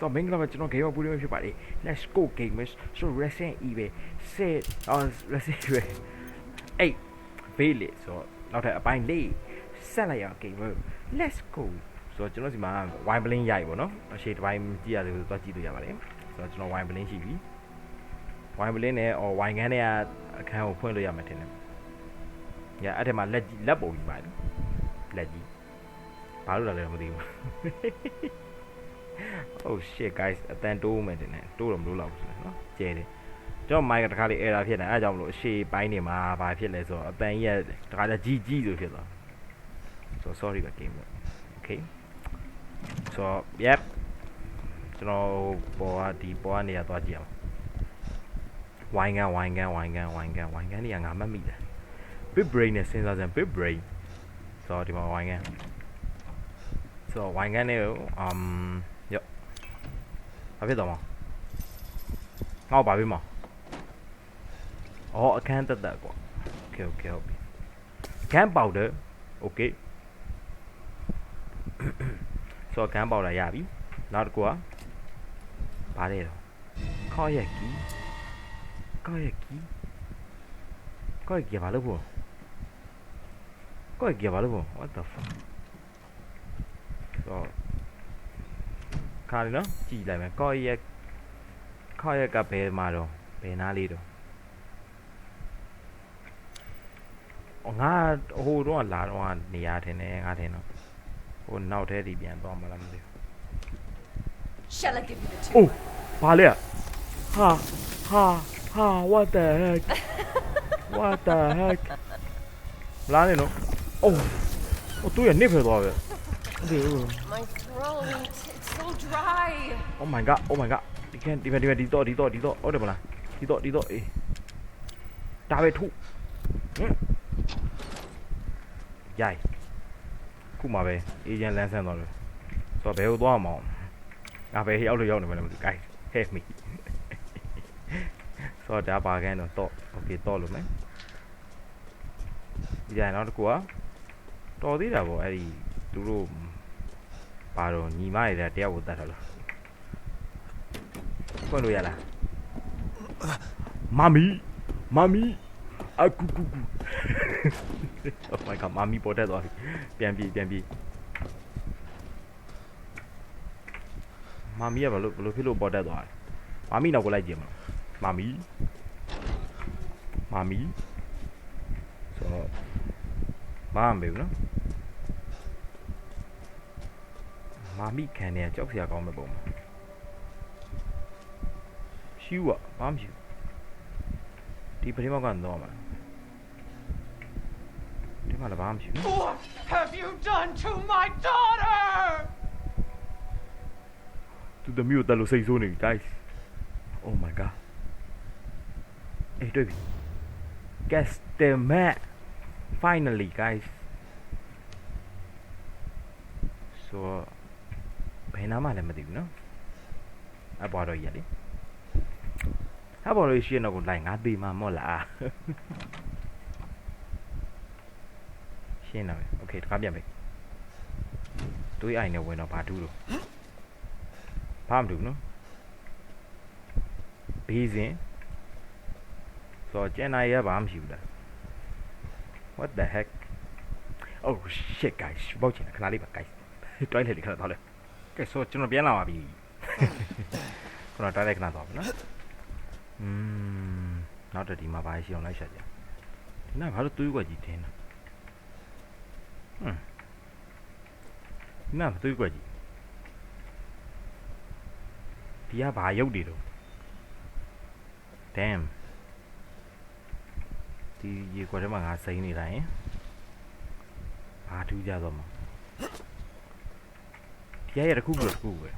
ဆိုတော့မင်္ဂလာပါကျွန်တော် game of ပူရီဖြစ်ပါတယ် let's go gamers so resident evil 7 on resident evil 8 village ဆိုတော့နောက်ထပ်အပိုင်းလေးဆက်လိုက်ရအောင် gamer let's go ဆိုတော့ကျွန်တော်စီမှာ wine blend ရိုက်ပေါ့နော်အရှိတစ်ပိုင်းကြည့်ရတယ်ဆိုတော့ကြည့်လို့ရပါတယ်ဆိုတော့ကျွန်တော် wine blend ရှိပြီ wine blend နဲ့ or wine ခန်းနဲ့အခန်းကိုဖွင့်လို့ရမှာထင်တယ်ညအဲ့ထဲမှာလက်ကြီးလက်ပုံကြီးပါတယ်လက်ကြီးဘာလို့လဲလဲမသိဘူး oh shit guys အတန်တိုးမယ်တင်တယ်တိုးတော့မလို့လောက်ဘူးနော်ကျဲတယ်ကျွန်တော် mic တခါလေး error ဖြစ်နေအဲအကြောင်းမလို့အရှိပိုင်းနေမှာဘာဖြစ်လဲဆိုတော့အတန်ကြီးကတခါကျကြီးကြီးဆိုဖြစ်သွားဆို sorry ပါ game okay so yep ကျွန်တော်ပေါ်ကဒီပေါ်ကနေရသွားကြည့်အောင်ဝိုင်းကန်ဝိုင်းကန်ဝိုင်းကန်ဝိုင်းကန်ဝိုင်းကန်နေရငါမှတ်မိတယ် big brain နဲ့စဉ်းစားစမ်း big brain ဆိုတော့ဒီမှာဝိုင်းကန်ဆိုတော့ဝိုင်းကန်နေ um um ဘာဖြစ်တော့မငါ့ကိုဘာဖြစ်မအော်အခန်းတက်တက်ကွာโอเคโอเคဟုတ်ပြီဂန်ပေါက်တယ်โอเคဆိုတော့ဂန်ပေါက်လာရပြီနောက်တစ်ခုကဘာလဲတော့ခေါ်ရက်ကီခေါ်ရက်ကီခေါ်ရက်ကီဘာလို့ဖို့ခေါ်ရက်ကီဘာလို့ဖို့ what the fuck ဆိုတော့ ခါလီနော်ကြည်လိုက်မယ်ကော့ရက်ခေါ့ရက်ကဘယ်မှာတော့ဘယ်နားလေးတော့အော်ငါဟိုတော့လာတော့နေရာထင်တယ်ငါထင်တော့ဟိုနောက်ထဲဒီပြန်သွားမလားမသိဘူး Shall I give you the two? အိုးဘာလဲဟာဟာဟာ what the heck what the heck လာနေနော်အိုးဟိုသူရနစ်ဖယ်သွားပဲဒီ My throat, it's so dry. Oh my god, oh my god. ဒီကန်ဒီဘက်ဒီဘက်ဒီတော့ဒီတော့ဒီတော့ဟုတ်တယ်မလားဒီတော့ဒီတော့အေးဒါပဲထုဟင်ရိုက်ခုမှပဲအေဂျင့်လန်းဆန်းသွားတယ်ဆိုတော့ဘယ်ကိုသွားမှာငါပဲရောက်လို့ရောက်နေမှလည်းမသိဘူး guys help me ဆိုတော့ဒါပါကန်တော့တော့ okay တော့လို့မယ်ဒီကြရင်နောက်တစ်ခုကတော်သေးတာပေါ့အဲ့ဒီသူတို့ ဘာတော့ညီမတွေတယောက်ကိုတတ်တယ်လို့ဖွင့်လို့ရလားမမီမမီအကူကူကူ Oh my god မမီပေါ်တက်သွားပြီပြန်ပြီပြန်ပြီမမီကဘာလို့ဘလို့ဖြစ်လို့ပေါ်တက်သွားလဲမမီနောက်ကိုလိုက်ကြည့်မလားမမီမမီဆိုတော့မမမေဘူးနော် မမီခံနေကြောက်စရာကောင်းမဲ့ပုံမှာရှူးอ่ะဘာမှမရှိဘူးဒီပရိမောက်ကတော့မှာဒီမှာလည်းဘာမှမရှိဘူး What have you done to my daughter? သူတမျိုးတက်လို့စိတ်ဆိုးနေပြီ guys oh my god အေးတွေ့ပြီ guess the map finally guys so ဘ ယ်နာမှလည်းမသိဘူးเนาะအပေါ်တော့ရလေအပေါ်လို့ရှိရင်တော့လိုက်ငါသေးမှာမော့လားရှင်းတော့ပြီ okay တခါပြန်ပြီတွေးအိုင်နဲ့ဝင်တော့ဘာတူးလို့ ဘာမှမတူဘူးနော်ဘေးစင်ဆိုတော့ကျန်နာရဘာမှမရှိဘူးလား what the heck oh shit guys ဘောက်ချင်တာခဏလေးပါ guys toilet လေးခဏတော့လဲ guys ဆိုကျွန်တော်ပြန်လာပါပြီခဏ toilet ခဏတော့ပါနော်อืมနောက်တစ်ဒီမှာဘာရှိအောင်လိုက်ရှာကြဒီနားဘာလို့တွေးွက်ကြီးတင်းတာဟမ်ဒီနားတွေးွက်ကြီးဒီကဘာရုပ်တွေတော့ damn ဒီရေခွက်ထဲမှာငါစိမ့်နေတာရင်ဘာထူးကြတော့မှာဒီ ရရတစ်ခုခုတစ်ခုပဲ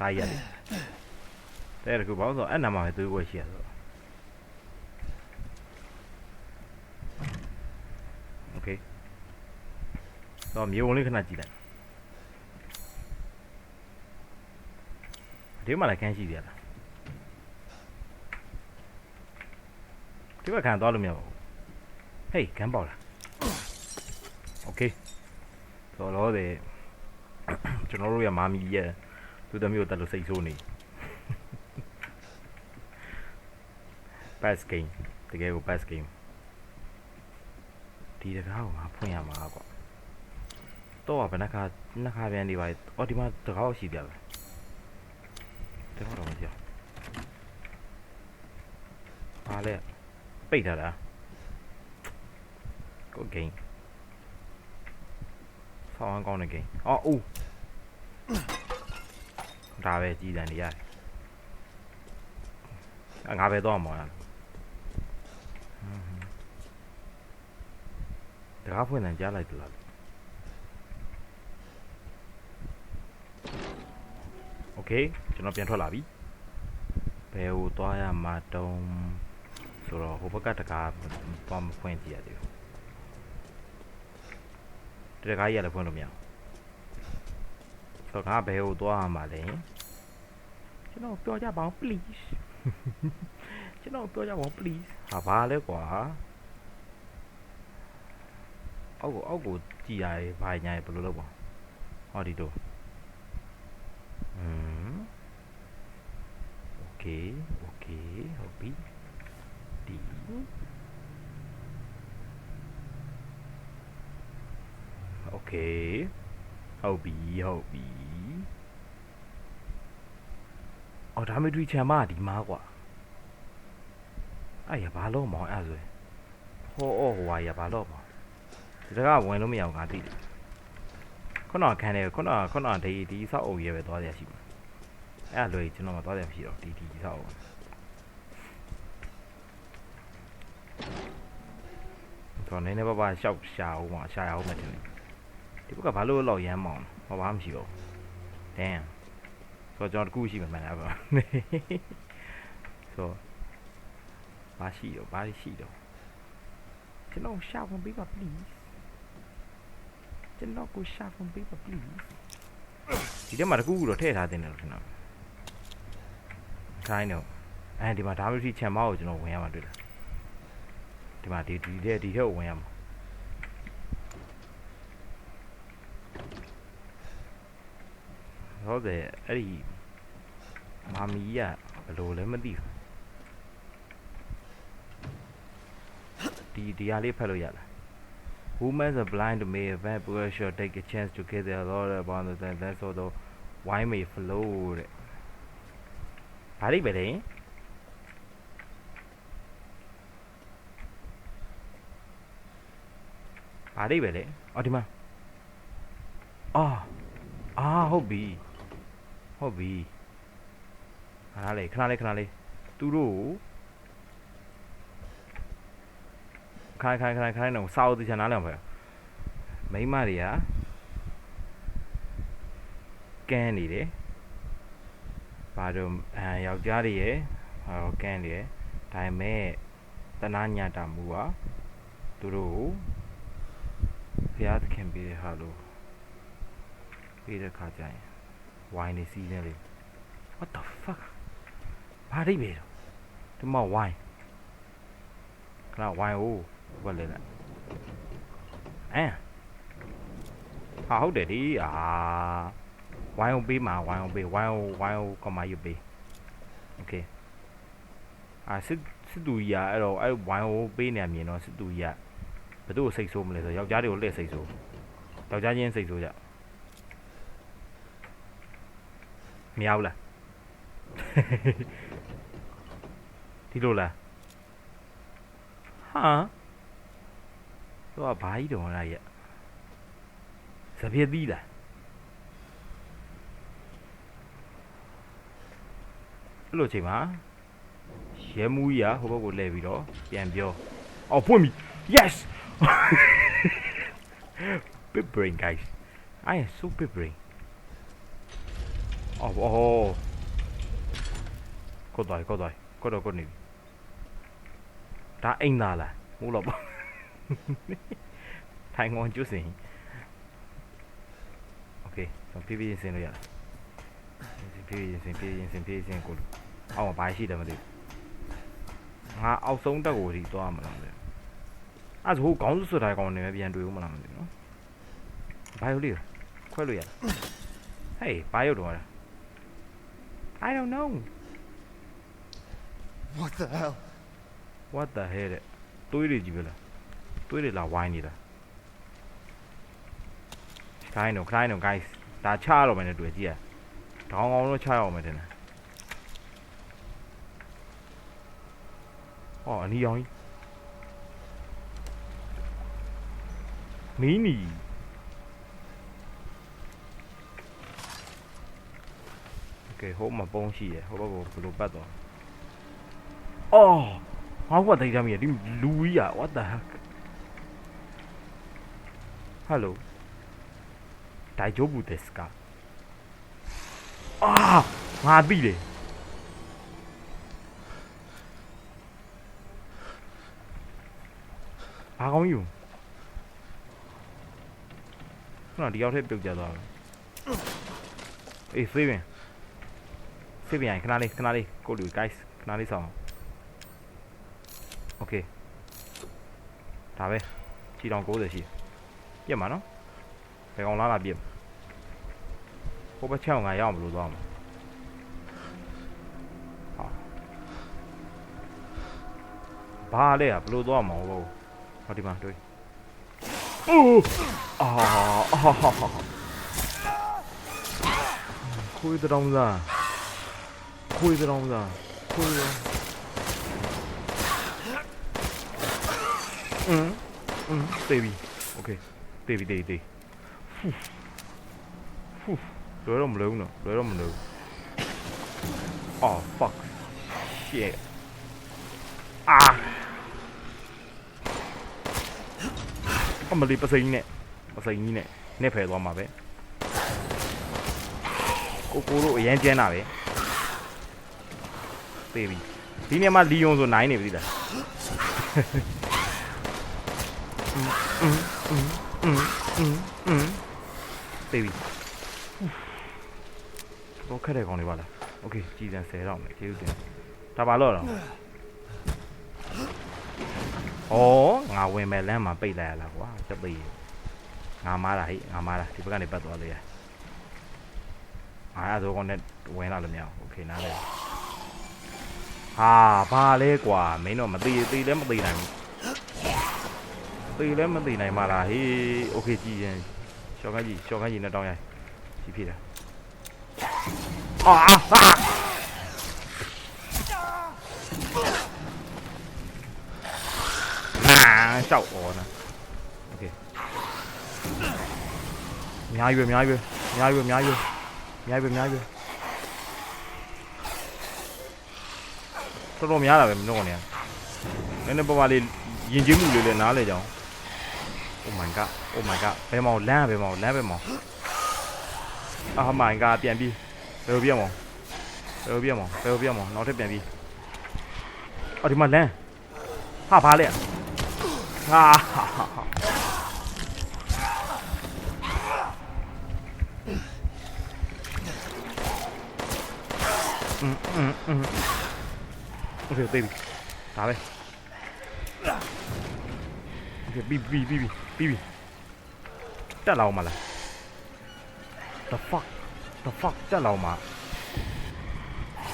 ဒါရတယ်တဲ့တစ်ခုဘာလို့ဆိုအဲ့နာမှာပဲသွေးခွက်ရှိရဆိုโอเคတော့မြေဝင်လေးခဏကြည့်လိုက်ဒီမှာလည်းခန်းရှိသေးလားဒီဘက်ခံသွားလို့မရပါဘူးဟေးခန်းပေါက်လားโอเคဆိုတော့လေ ကျွန်တော်တို့ရမာမီရဲ့သူတမျိုးတက်လို့စိတ်ဆိုးနေ pass game တကယ်ကို pass game ဒီတကားကိုငါဖွင့်ရမှာကွာတော့ဘယ်နှခါနှစ်ခါပြန်နေပါအော်ဒီမှာတကားရှိပြပဲတကားတော့မပြောပါလေပိတ်ထားတာကို game ဆောင်းကောင်းတဲ့ game အော်ဦး ဒါပဲကြည်တန်နေရတယ်အငါပဲတော့မှာလားတကားဖွင့်တယ်ကြားလိုက်သလားโอเคကျွန်တော်ပြန်ထွက်လာပြီဘယ်ဟိုသွားရမှာတုံးဆိုတော့ဟိုဘက်ကတကားသွားမဖွင့်ကြည့်ရသေးဘူးတကားကြီးရလည်းဖွင့်လို့မရဘူး ဆိုတော့ငါဘယ်ဟိုသွားရမှာလဲကျွန်တော်ပြောကြပါဦး please ကျွန်တော်ပြောကြပါဦး please ဟာဘာလဲကွာအောက်ကိုအောက်ကိုကြည်ရတယ်ဘာညာရဘယ်လိုလုပ်ပါဟောဒီတော့อืมโอเคโอเคဟုတ်ပြီဒီโอเค ဟုတ်ပြီဟုတ်ပြီအော်ဒါမေတူချာမဒီမားကွာအဲ့ရဘာလို့မောင်အဲ့ဆိုရင်ဟောအော်ဟိုဟာရဘာလို့မောင်ဒီတကဝင်လို့မရအောင်ငါသိတယ်ခုနကခံတယ်ခုနကခုနကဒီဒီဆောက်အုပ်ရဲပဲသွားရရှိမှာအဲ့အလွယ်ကျွန်တော်မသွားရမရှိတော့ဒီဒီဆောက်အုပ်တော့နည်းနည်းပါးပါရှောက်ရှာအောင်မှာရှာရအောင်မတင်ဘူး ဒီဘက်ကဘာလို့လောက်ရမ်းမောင်ဟောဘာမှမရှိတော့ damn ဆိုတော့ကျွန်တော်တကူရှိမှမှန်လားဗျာဆိုဘာရှိတော့ဘာရှိတော့ကျွန်တော်ရှာဝင်ပေးပါ please ကျွန်တော်ကိုရှာဝင်ပေးပါ please ဒီထဲမှာတကူတော့ထည့်ထားတင်တယ်လို့ထင်တော့ခိုင်းတော့အဲဒီမှာဒါမှမဖြစ်ချန်မောက်ကိုကျွန်တော်ဝင်ရမှာတွေ့တယ်ဒီမှာဒီဒီထဲဒီထဲကိုဝင်ရမှာ ဟုတ်တယ်အဲ့ဒီမာမီကဘယ်လိုလဲမသိဘူးဒီဒီဟာလေးဖတ်လို့ရလား Women are blind may event because sure take a chance to get their Lord upon the then that's all the why may flow တဲ့ဘာလိပဲလဲဘာလိပဲလဲအော်ဒီမှာအာအာဟုတ်ပြီ ဟုတ်ပြီခဏလေးခဏလေးခဏလေးသူတို့ကိုခိုင်ခိုင်ခိုင်ခိုင်တော့စာအုပ်တချင်နားလည်အောင်ပဲမိန်းမတွေကကန်းနေတယ်ဘာတော့အဲယောက်ျားတွေရယ်ဟောကန်းနေတယ်ဒါပေမဲ့တနာညတာမူကသူတို့ဘုရားသခင်ပေးတဲ့ဟာလို့ပေးတဲ့ခါကျရင် ဝိုင်းနေစီးနေလေ what the fuck ဘာလိပဲတော့ဒီမှာဝိုင်းခဏဝိုင်းဦး ဘက်လဲလိုက်အဲဟာဟုတ်တယ်ဒီအာဝိုင်းအောင်ပေးမှာဝိုင်းအောင်ပေးဝိုင်းအောင်ဝိုင်းအောင်ကမာယူပေးโอเคအာစစ်စစ်တူကြီးอ่ะအဲ့တော့အဲ့ဝိုင်းအောင်ပေးနေမြင်တော့စစ်တူကြီးอ่ะဘယ်သူ့ကိုစိတ်ဆိုးမလဲဆိုယောက်ျားတွေကိုလှည့်စိတ်ဆိုးယောက်ျားချင်းစိတ်ဆိုးကြ မရဘူးလားဒီလိုလားဟာသူကဘာကြီးတုံးလာရဲ့စပြည့်သီးလားအဲ့လိုချိန်မှာရဲမူကြီးကဟိုဘက်ကိုလှည့်ပြီးတော့ပြန်ပြောအော်ဖွင့်ပြီ yes big brain guys I am so big brain အော်အော်ကိုတော်ကိုတော်ကိုတော်ကိုနေပြီဒါအိမ်သားလားမိုးတော့ပါ ထိုင်ငွန်ကျွစင်โอเคကျွန်တော်ဖြည်းဖြည်းချင်းဆင်းလို့ရတယ်ဖြည်းဖြည်းချင်းဆင်းဖြည်းဖြည်းချင်းဆင်းဖြည်းဖြည်းချင်းကိုအောက်မှာဘာရှိတယ်မသိဘူးငါအောက်ဆုံးတက်ကိုဒီသွားမလားမသိဘူးအဲ့ဒါဟိုခေါင်းစွတ်ထားကောင်းနေပဲပြန်တွေ့ဦးမလားမသိဘူးနော်ဘာလို့လဲခွဲလို့ရလားဟေးဘာရုပ်တော့လဲ I don't know What the hell? what the hell တဲ့တွေးတွေကြီးပဲလားတွေးတွေလာဝိုင်းနေတာခိုင်းတော့ခိုင်းတော့ guys ဒါချရတော့မယ်နဲ့တွေ့ကြည့်ရတောင်းကောင်းတော့ချရအောင်မယ်တင်တယ်ဟောအနီရောင်ကြီးမီနီ ကဲဟိုမှာပုံးရှိရယ်ဟိုဘက်ကဘယ်လိုပတ်သွားအော်ငါ့ဘက်တိုက်ကြမိရဒီလူကြီးอ่ะ what the heck hello 大丈夫ですかအာငါပြီတယ်ဘာကောင်းယူခုနဒီရောက်ထဲပြုတ်ကြသွားပြီအေးဖေးပင် ဖိပြန်ခဏလေးခဏလေးကိုလူ guys ခဏလေးဆောင် Okay ဒါပဲခြေတောင်60ရှိပြက်မှာနော်ဘယ်ကောင်လာလာပြက်ဟိုဘက်ချောင်းကရအောင်ဘယ်လိုသွားမလဲဘာလဲอ่ะဘလို့သွားမှာဟုတ်ဟောဒီမှာတွေ့အိုးအာအာခွေးတောင်းစား ခွေးတောင်စားခွေးอืมอืมတေးပြီโอเคတေးပြီတေးတေးဖူးဖူးလွယ်တော့မလုံးတော့လွယ်တော့မလုံး oh fuck shit အာအမလီပစိန်နဲ့ပစိန်ကြီးနဲ့နဲ့ဖယ်သွားမှာပဲကိုကိုတို့အရန်ကျန်းတာပဲ သေးပြီဒီနေရာမှာလီယွန်ဆိုနိုင်နေပြီလားอืมอืมอืมอืมอืมသေးပြီတော့ခက်တဲ့ကောင်တွေပါလားโอเคကြည်စံ10တော့မယ်ကျေးဇူးတင်ဒါပါတော့တော့ဩငါဝင်မဲ့လမ်းမှာပိတ်လိုက်ရလားကွာချက်သိငါမားတာဟိငါမားတာဒီဘက်ကနေပတ်သွားလေရအားဆိုကောင်နဲ့ဝင်လာလို့မရဘူးโอเคနားလဲ 怕怕嘞瓜，没那么低低那么低呢，低那么低呢嘛啦，嘿，OK 鸡，小看鸡，小看鸡那当然，鸡屁的，啊啊啊！啊，笑我呢，OK，瞄一瞄，瞄一瞄，瞄一瞄，瞄一瞄，瞄一瞄。 တော်တော်များတာပဲမင်းတို့ကနေနည်းနည်းပါးပါးလေးယဉ်ကျေးမှုလေးလည်းနားလဲကြအောင် Oh my god Oh my god ဘယ်မောင်လမ်းဘယ်မောင်လမ်းဘယ်မောင် Oh my god ပြန်ပြီးဘယ်လိုပြန်မောင်ဘယ်လိုပြန်မောင်ဘယ်လိုပြန်မောင်နောက်ထပ်ပြန်ပြီးအော်ဒီမှာလမ်းဟာဘာလဲဟာอืมอืมอืม Con thuyền baby Thả đây. Con thuyền baby baby baby Chắc lâu mà là The fuck? The fuck? Chắc lâu mà.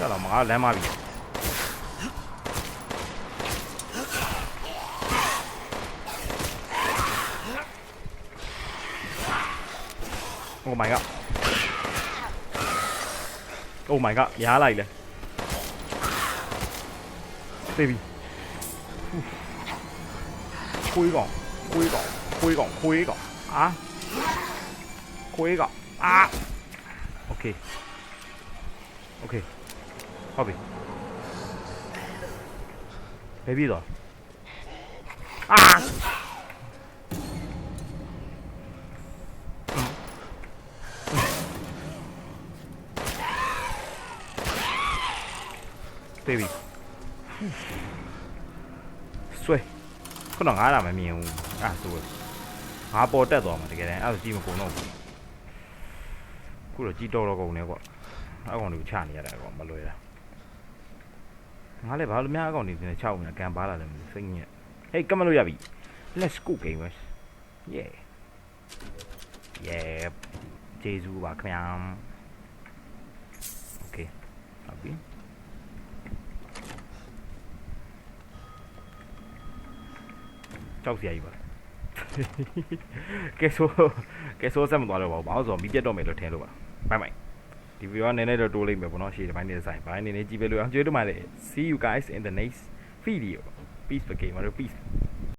Chắc lâu mà. Lẽ mà bị Oh my god. Oh my god, giá lại nè 데뷔 고이가 고이가 고이가 고이가. 아. 고이가. 아. 오케이. 오케이. 화비. 베비다. 아. 데뷔 ဆွဲခုနကငါးတာမမြင်ဘူးအဲ့ဆိုငါပေါ်တက်သွားမှာတကယ်တမ်းအဲ့ဒါကြည့်မကုန်တော့ဘူးခုတော့ကြည့်တော့တော့ကုန်နေကွာအဲ့ကောင်တွေကိုချနေရတာကွာမလွယ်တာငါလည်းဘာလို့များအကောင်တွေနဲ့ချောက်နေတာကန်ပါလာတယ်မသိစိတ်ညစ်ဟေးကမလို့ရပြီ let's go gamers yeah yeah ဂျေဇူးပါခင်ဗျာ okay ပြီ ကြောက်စရာကြီးပါကဲဆိုကဲဆိုဆက်မသွားတော့ပါဘူးဘာလို့ဆိုတော့မီးပြတ်တော့မယ်လို့ထင်လို့ပါဘိုင်ဘိုင်ဒီဗီဒီယိုကနည်းနည်းတော့တိုးလိုက်မယ်ပေါ့နော်ရှေ့တစ်ပိုင်းနေဆိုင်ဘိုင်နေနေကြည့်ပေးလို့အောင်ကျွေးတော့မှလေ see you guys in the next video peace for gamer peace